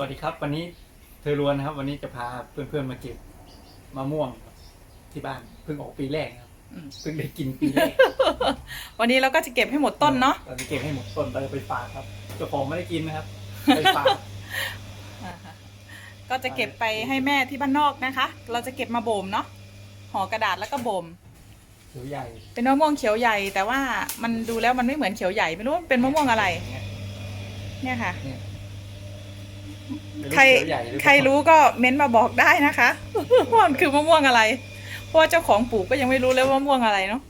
วัสดีครับ วันนี้เธอรวนนะครับ วันนี้จะพาเพื่อนๆมาเก็บมะม่วงครับที่บ้านเพิ่งออกปีแรกครับอืมเพิ่งได้กินปีแรกวันนี้เราก็จะเก็บให้หมดต้นเนาะเราจะเก็บให้หมดต้นเราจะไปฝากครับเจ้าของไม่ได้กินนะครับไปฝากก็จะเก็บไปให้แม่ที่บ้านนอกนะคะ เราจะเก็บมาบ่มเนาะห่อกระดาษแล้วก็บ่มเขียวใหญ่ เป็นมะม่วงเขียวใหญ่ แต่ว่ามันดูแล้วมันไม่เหมือนเขียวใหญ่ไม่รู้ว่าเป็นมะม่วงอะไร เนี่ยเนี่ยค่ะเนี่ยไม่ ใครเขียวใหญ่หอเปล่าใครรู้ก็เม้นต์มาบอกได้นะคะว่ามันคือมะม่วงอะไร เพราะว่าเจ้าของปลูกก็ยังไม่รู้เลยว่ามะม่วงอะไรเนาะ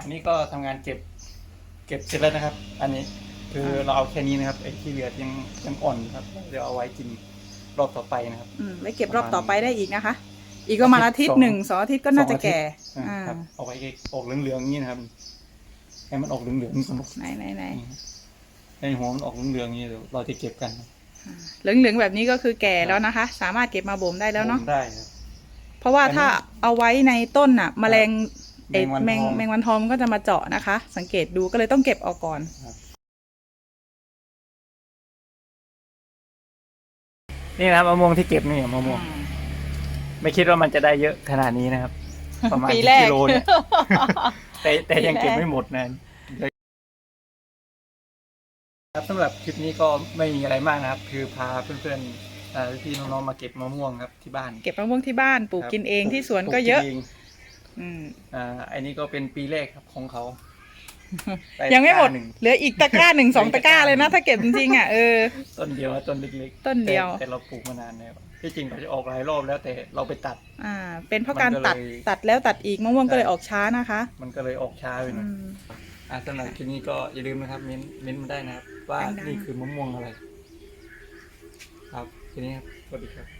อะอันนี้ก็ทำงานเก็บ เก็บเสร็จแล้วนะครับ อันนี้คือเราเอาแค่นี้นะครับไอ้ที่เหลือยังยังอ่อนครับเดี๋ยวเอาไว้กินรอบต่อไปนะครับอืมไว้เก็บรอบต่อไปได้อีกนะคะ อีกประมาณอาทิตย์หนึ่งสองอาทิตย์ก็น่าจะแก่อ่าอ่าครับเอาไว้ออกเหลืองๆอย่างนี้นะครับให้มันออกเหลืองๆก่อนไหนไหนไหนให้หัวมันออกเหลืองๆอย่างนี้เดี๋ยวเราจะเก็บกันเหลืองเหลืองๆแบบนี้ก็คือแก่แล้วนะคะ สามารถเก็บมาบ่มได้แล้วเนาะผมได้ครับเพราะว่าอันนี้ถ้าเอาไว้ในต้นน่ะ แมลง เอ็ดแมแมงงวันทอง แมงวันทองมันก็จะมาเจาะนะคะ สังเกตดูก็เลยต้องเก็บออกก่อน นี่นะครับมะม่วงที่เก็บนี่มะม่วงไม่คิดว่ามันจะได้เยอะขนาดนี้นะครับ ประมาณปีกี่แรก กิโลเนี่ยแต่แต่ยังปีแรกเก็บไม่หมดนะครับสำหรับคลิปนี้ก็ไม่มีอะไรมากนะครับ คือพาเพื่อนๆเอ่อพี่ๆน้องๆมาเก็บมะม่วงครับที่บ้าน เก็บมะม่วงที่บ้านปลูกครับกินเองที่สวนปลูก็เยอะนง อืมอ่าอันนี้ก็เป็นปีแรกครับของเขาด้ยังไม่หมด ตะกร้านึ่ง เหลืออีกตะกร้าหนึ่งสองตะกร้าเลยนะ ถ้าเก็บจริงๆอะเออ ต้นเดียวนะต้นเล็กๆต้นเดียว แต่แต่เราปลูกมานานแล้วที่จริงเราจะออกหลายรอบแล้วแต่เราไปตัด อ่า เป็นเพราะการมันก็ตัดเลย ตัดแล้วตัดอีกมะม่วงก็เลยใช่ออกช้านะคะมันก็เลยออกช้าไปหน่อือยม อ่าสำหรับคลิปนี้ก็อย่าลืมนะครับเม้นเม้นมาได้นะครับ ว่าดังๆ นี่คือมะม่วงอะไร ครับทีนี้ครับสวัสดีครับ